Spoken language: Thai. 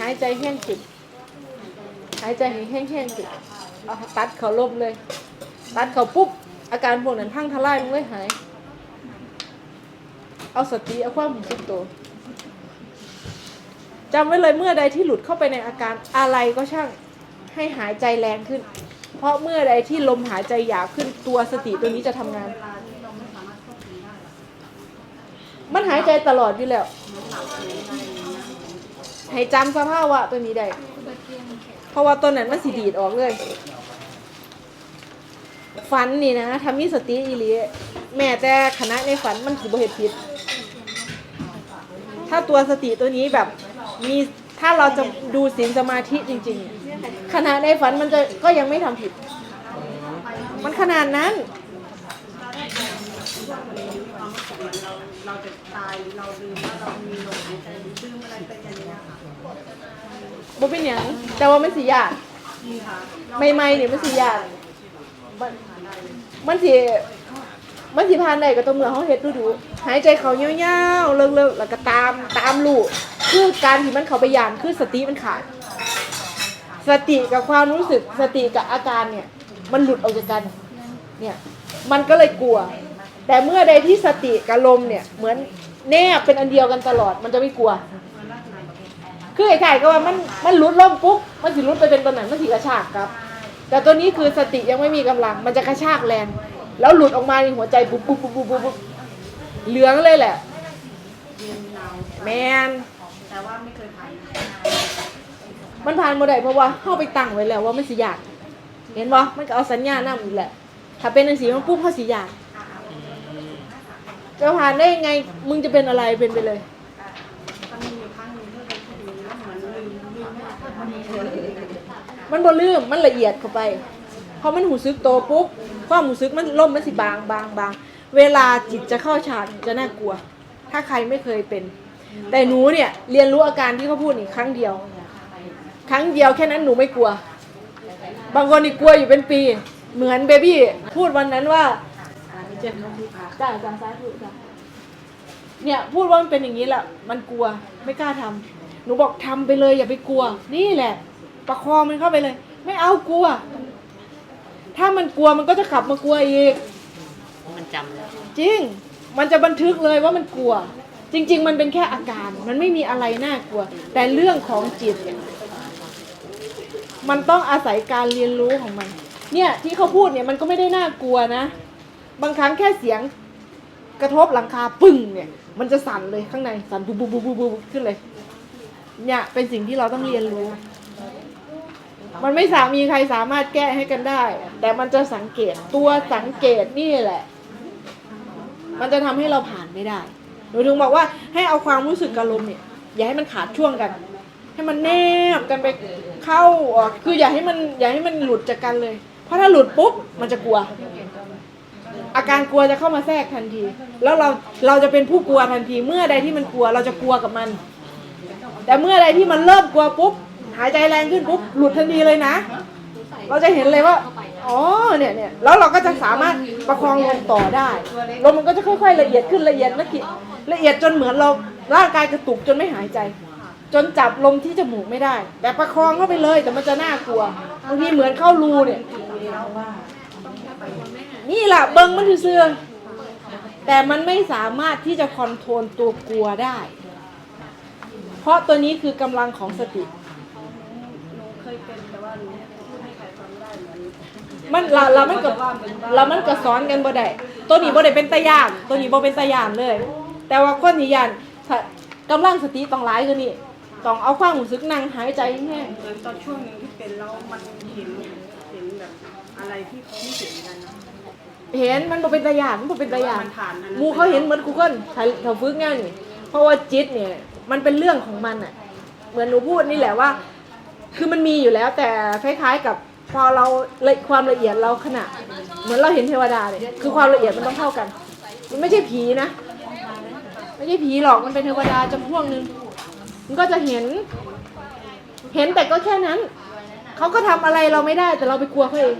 หายใจแห้งจิตหายใจให้แห้งแห้งจิตเอาตัดเขาลบเลย ตัดเขาปุ๊บ อาการพวกนั้นพังทลายลงเลยหาย เอาสติเอาความรู้สึกตัวจำไว้เลยเมื่อใดที่หลุดเข้าไปในอาการอะไรก็ช่างให้หายใจแรงขึ้น เพราะเมื่อใดที่ลมหายใจหยาบขึ้นตัวสติตัวนี้จะทำงาน มันหายใจตลอดอยู่แล้วหายให้จำสภาวะตัวนี้ได้ เพราะว่าตัวนั้นมันสิดีดออกเลย ฝันนี่นะทำมีสติอีหลีแม้แต่คณะในฝันมันสิบ่เห็ดผิด ถ้าตัวสติตัวนี้แบบมีถ้าเราจะดูศีลสมาธิจริงๆขณะในฝันมันจะก็ยังไม่ทำผิด มันขนาดนั้น เราเราจะตายหรือเราลืมว่าเรามีลมหายใจหรือลืมอะไรไปอย่างเงี้ยค่ะบ่เป็นหยังแต่ว่ามันสิยากนี่ค่ะใหม่ๆเนี่ยมันสิยากมันมันสิมันสิผ่านได้ก็ต้องเมื่อเฮาเฮ็ดดูดูหายใจเข้ายาวๆเลิกๆแล้วก็ตามตามลูกคือการที่มันเข้าไปยานคือสติมันขาด สติกับความรู้สึกสติกับอาการเนี่ย มันหลุดออกจากกัน เนี่ย มันก็เลยกลัว แต่เมื่อใดที่สติกับลมเนี่ยเหมือนแนบเป็นอันเดียวกันตลอดมันจะไม่กลัว คือไอ้ไข่ก็ว่ามันมันหลุดล่มปุ๊บมันสิหลุดไปเป็นตัวไหนมันสิกระชากครับ แต่ตัวนี้คือสติยังไม่มีกำลัง มันจะกระชากแรง แล้วหลุดออกมาในหัวใจปุ๊บปุ๊บปุ๊บปุ๊บปุ๊บปุ๊บเหลืองเลยแหละ แมนแต่ว่าไม่เคยผ่านมันผ่านมาได้เพราะว่าเข้าไปตั้งไว้แล้วว่ามันสิยาก เห็นบ่มันก็เอาสัญญาณนำอีกแหละ ถ้าเป็นอันสีมันปุ๊บเขาสิยาก จะผ่านได้ยังไง มึงจะเป็นอะไรเป็นไปเลย มันมีอยู่ครั้งหนึงที่เราคิดดูแล้วเหมือนลืมลืมว่ามันมีเธอมันบ่ลืมมันละเอียดเข้าไปพอมันหูซึกโตปุ๊บความหูซึกมันล่มมันสิบางบางบางเวลาจิตจะเข้าฌานจะน่ากลัว ถ้าใครไม่เคยเป็น แต่หนูเนี่ยเรียนรู้อาการที่เขาพูดนี่ครั้งเดียว ครั้งเดียวแค่นั้นหนูไม่กลัว บางคนนี่กลัวอยู่เป็นปี เหมือนเบบี้พูดวันนั้นว่า เจ็บเขาที่ค่ะจ้าจ้าสาธุจ้าเนี่ยพูดว่ามันเป็นอย่างนี้แหละมันกลัวไม่กล้าทำหนูบอกทำไปเลยอย่าไปกลัว นี่แหละ ประคองมันเข้าไปเลย ไม่เอากลัว ถ้ามันกลัวมันก็จะขับมากลัวอีก มันจำแล้วจริง มันจะบันทึกเลยว่ามันกลัว จริง ๆ มันเป็นแค่อาการ มันไม่มีอะไรน่ากลัว แต่เรื่องของจิตเนี่ยมันต้องอาศัยการเรียนรู้ของมัน เนี่ยที่เขาพูดเนี่ยมันก็ไม่ได้น่ากลัวนะ บางครั้งแค่เสียงกระทบหลังคาปึ้งเนี่ย มันจะสั่นเลยข้างในสั่นบุบบุบบุบบุบบุบขึ้นเลย เนี่ยเป็นสิ่งที่เราต้องเรียนรู้ มันไม่สามีใครสามารถแก้ให้กันได้ แต่มันจะสังเกตตัวสังเกตนี่แหละ มันจะทำให้เราผ่านไม่ได้หนูถึงบอกว่าให้เอาความรู้สึกกับลมเนี่ย อย่าให้มันขาดช่วงกัน ให้มันแนบกันไปเข้าออกคืออย่าให้มันอย่าให้มันหลุดจากกันเลย เพราะถ้าหลุดปุ๊บมันจะกลัว อาการกลัวจะเข้ามาแทรกทันที แล้วเราเราจะเป็นผู้กลัวทันที เมื่อใดที่มันกลัวเราจะกลัวกับมัน แต่เมื่อใดที่มันเริ่มกลัวปุ๊บหายใจแรงขึ้นปุ๊บหลุดทันทีเลยนะ เราจะเห็นเลยว่าอ๋อเนี่ยเนี่ยแล้วเราก็จะสามารถประคองลมต่อได้ลมมันก็จะค่อยๆละเอียดขึ้นละเอียดละกิละเอียดจนเหมือนเราร่างกายกระตุกจนไม่หายใจ จนจับลมที่จมูกไม่ได้ แต่ประคองเข้าไปเลยแต่มันจะน่ากลัวบางทีเหมือนเข้ารูเนี่ย นี่แหละเบิ้งมันคือเสื่อแต่มันไม่สามารถที่จะคอนโทรลตัวกลัวได้ เพราะตัวนี้คือกำลังของสติมันเราเรามันก็เรามันก็สอนกันบ่ได้ตัวนี้บ่ได้เป็นตะยานตัวนี้บ่เป็นตะยานเลย แต่ว่าคนที่ยานถ้ากำลังสติต้องหลายกว่านี้ต้องเอาความรู้สึกนั่งหายใจแห้งเหมือนตอนช่วงหนึงที่เป็นแล้วมันเห็นเห็นแบบอะไรที่เขาไม่เห็นกันนะ เห็นมันบ่เป็นตะยานมันบ่เป็นตะยานมันผ่านอันนั้น หมูเขาเห็นเหมือนกูเกิลถ้าถ้าฝึกงานนี่เพราะว่าจิตเนี่ย มันเป็นเรื่องของมันอะ เหมือนหนูพูดนี่แหละว่า คือมันมีอยู่แล้วแต่คล้ายๆกับพอเราละความละเอียดเราขนาดเหมือนเราเห็นเทวดาเนี่ยคือความละเอียดมันต้องเท่ากัน มันไม่ใช่ผีนะไม่ใช่ผีหรอกมันเป็นเทวดาจำพวกนึงมันก็จะเห็น เห็นแต่ก็แค่นั้น เขาก็ทำอะไรเราไม่ได้แต่เราไปกลัวเขาเอง